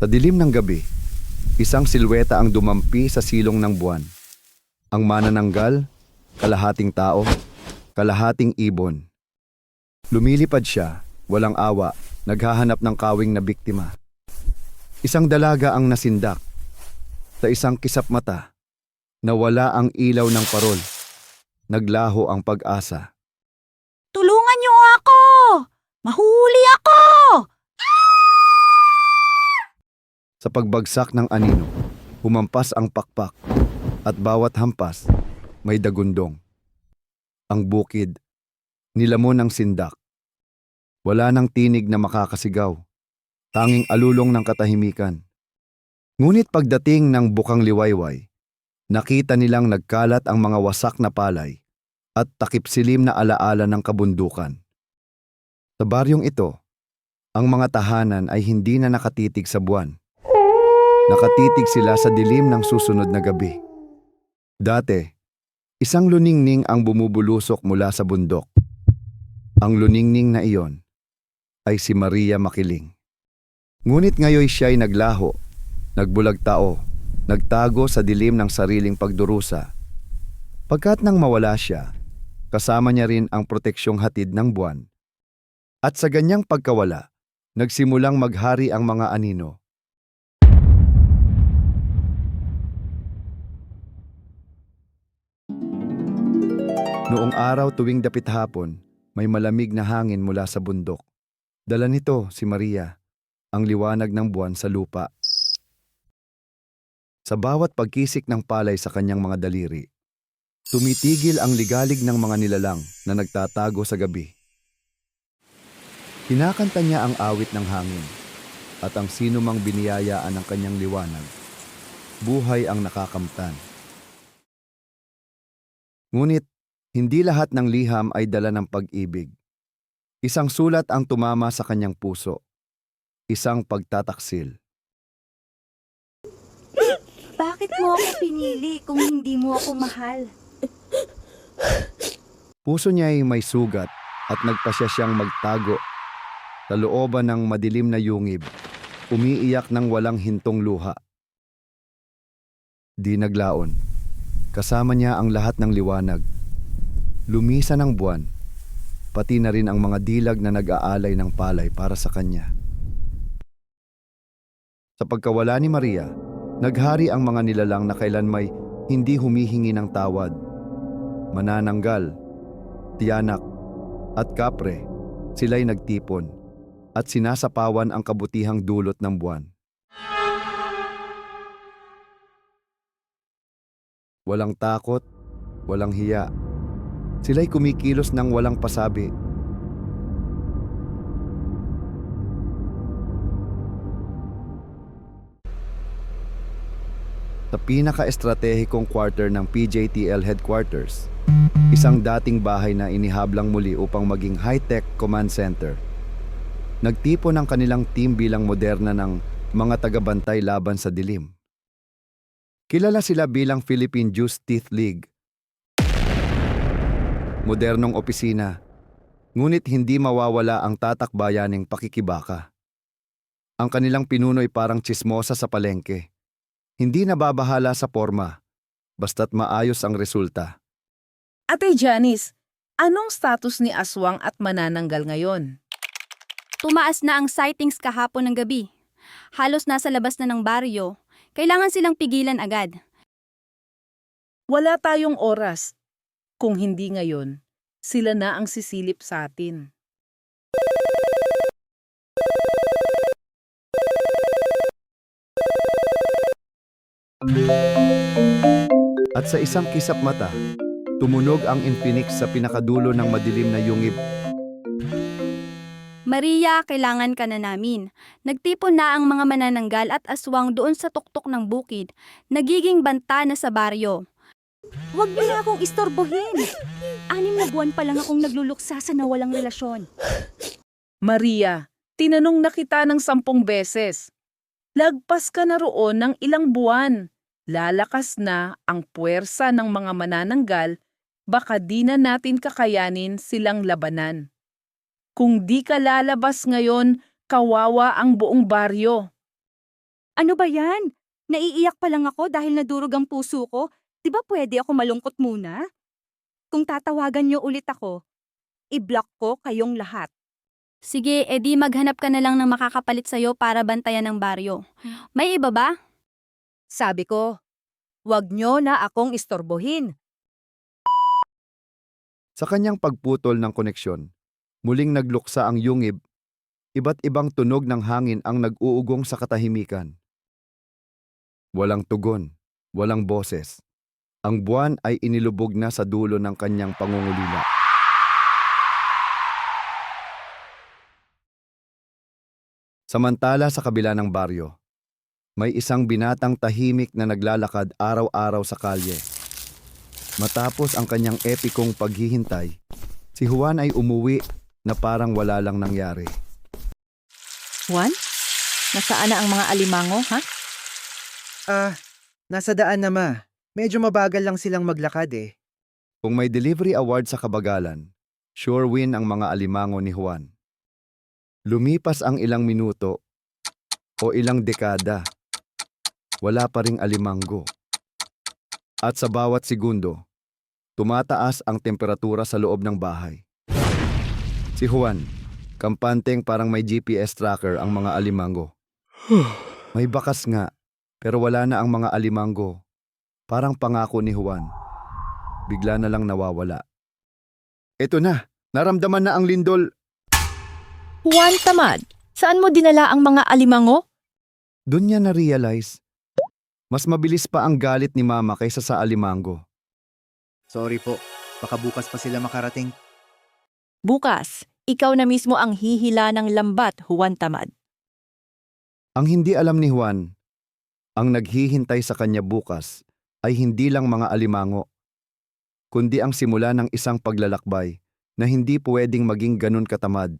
Sa dilim ng gabi, isang silweta ang dumampi sa silong ng buwan. Ang manananggal, kalahating tao, kalahating ibon. Lumilipad siya, walang awa, naghahanap ng kawing na biktima. Isang dalaga ang nasindak. Sa isang kisap mata, nawala ang ilaw ng parol. Naglaho ang pag-asa. Tulungan niyo ako! Mahuli ako! Sa pagbagsak ng anino, humampas ang pakpak at bawat hampas may dagundong. Ang bukid, nilamon ng sindak. Wala nang tinig na makakasigaw, tanging alulong ng katahimikan. Ngunit pagdating ng bukang liwayway, nakita nilang nagkalat ang mga wasak na palay at takip silim na alaala ng kabundukan. Sa baryong ito, ang mga tahanan ay hindi na nakatitig sa buwan. Nakatitig sila sa dilim ng susunod na gabi. Dati, isang luningning ang bumubulusok mula sa bundok. Ang luningning na iyon ay si Maria Makiling. Ngunit ngayon siya ay naglaho, nagbulagtao, nagtago sa dilim ng sariling pagdurusa. Pagkat nang mawala siya, kasama niya rin ang proteksyong hatid ng buwan. At sa ganyang pagkawala, nagsimulang maghari ang mga anino. Noong araw tuwing dapit hapon, may malamig na hangin mula sa bundok. Dala nito si Maria, ang liwanag ng buwan sa lupa. Sa bawat pagkisik ng palay sa kanyang mga daliri, tumitigil ang ligalig ng mga nilalang na nagtatago sa gabi. Kinakanta niya ang awit ng hangin at ang sino mang biniyayaan ng kanyang liwanag. Buhay ang nakakamtan. Ngunit hindi lahat ng liham ay dala ng pag-ibig. Isang sulat ang tumama sa kanyang puso. Isang pagtataksil. Bakit mo ako pinili kung hindi mo ako mahal? Puso niya ay may sugat at nagpasya siyang magtago sa looban ng madilim na yungib, umiiyak ng walang hintong luha. Di naglaon. Kasama niya ang lahat ng liwanag. Lumisa ng buwan, pati na rin ang mga dilag na nag-aalay ng palay para sa kanya. Sa pagkawala ni Maria, naghari ang mga nilalang na kailan may hindi humihingi ng tawad. Manananggal, tiyanak, at kapre, sila'y nagtipon at sinasapawan ang kabutihang dulot ng buwan. Walang takot, walang hiya. Sila'y kumikilos ng walang pasabi. Sa pinaka-estratehikong quarter ng PJTL headquarters, isang dating bahay na inihablang muli upang maging high-tech command center. Nagtipon ang kanilang team bilang moderna ng mga tagabantay laban sa dilim. Kilala sila bilang Philippine Juice Teeth League. Modernong opisina, ngunit hindi mawawala ang tatakbayaning pakikibaka. Ang kanilang pinuno'y parang chismosa sa palengke. Hindi nababahala sa forma, basta't maayos ang resulta. Ate Janice, anong status ni Aswang at Manananggal ngayon? Tumaas na ang sightings kahapon ng gabi. Halos nasa labas na ng baryo. Kailangan silang pigilan agad. Wala tayong oras. Kung hindi ngayon, sila na ang sisilip sa atin. At sa isang kisap mata, tumunog ang Infinix sa pinakadulo ng madilim na yungib. Maria, kailangan ka na namin. Nagtipon na ang mga manananggal at aswang doon sa tuktok ng bukid. Nagiging banta na sa baryo. Huwag niyo na akong istorbohin. Anim na buwan pa lang akong nagluluksa sa nawalang relasyon. Maria, tinanong na kita ng sampung beses. Lagpas ka na roon ng ilang buwan. Lalakas na ang puwersa ng mga manananggal, baka di na natin kakayanin silang labanan. Kung di ka lalabas ngayon, kawawa ang buong baryo. Ano ba yan? Naiiyak pa lang ako dahil nadurog ang puso ko. Di ba pwede ako malungkot muna? Kung tatawagan niyo ulit ako, i-block ko kayong lahat. Sige, edi maghanap ka na lang ng makakapalit sa'yo para bantayan ng baryo. May iba ba? Sabi ko, wag niyo na akong istorbohin. Sa kanyang pagputol ng koneksyon, muling nagluksa ang yungib. Iba't ibang tunog ng hangin ang nag-uugong sa katahimikan. Walang tugon, walang boses. Ang buwan ay inilubog na sa dulo ng kanyang pangungulila. Samantala sa kabila ng baryo, may isang binatang tahimik na naglalakad araw-araw sa kalye. Matapos ang kanyang epikong paghihintay, si Juan ay umuwi na parang wala lang nangyari. Juan? Nasaan na ang mga alimango, ha? Ah, nasa daan na ma. Medyo mabagal lang silang maglakad eh. Kung may delivery award sa kabagalan, sure win ang mga alimango ni Juan. Lumipas ang ilang minuto o ilang dekada, wala pa ring alimango. At sa bawat segundo, tumataas ang temperatura sa loob ng bahay. Si Juan, kampanteng parang may GPS tracker ang mga alimango. May bakas nga, pero wala na ang mga alimango. Parang pangako ni Juan. Bigla na lang nawawala. Ito na, naramdaman na ang lindol. Juan Tamad, saan mo dinala ang mga alimango? Doon niya na-realize. Mas mabilis pa ang galit ni Mama kaysa sa alimango. Sorry po. Baka bukas pa sila makarating. Bukas, ikaw na mismo ang hihila ng lambat, Juan Tamad. Ang hindi alam ni Juan, ang naghihintay sa kanya bukas ay hindi lang mga alimango, kundi ang simula ng isang paglalakbay na hindi pwedeng maging ganun katamad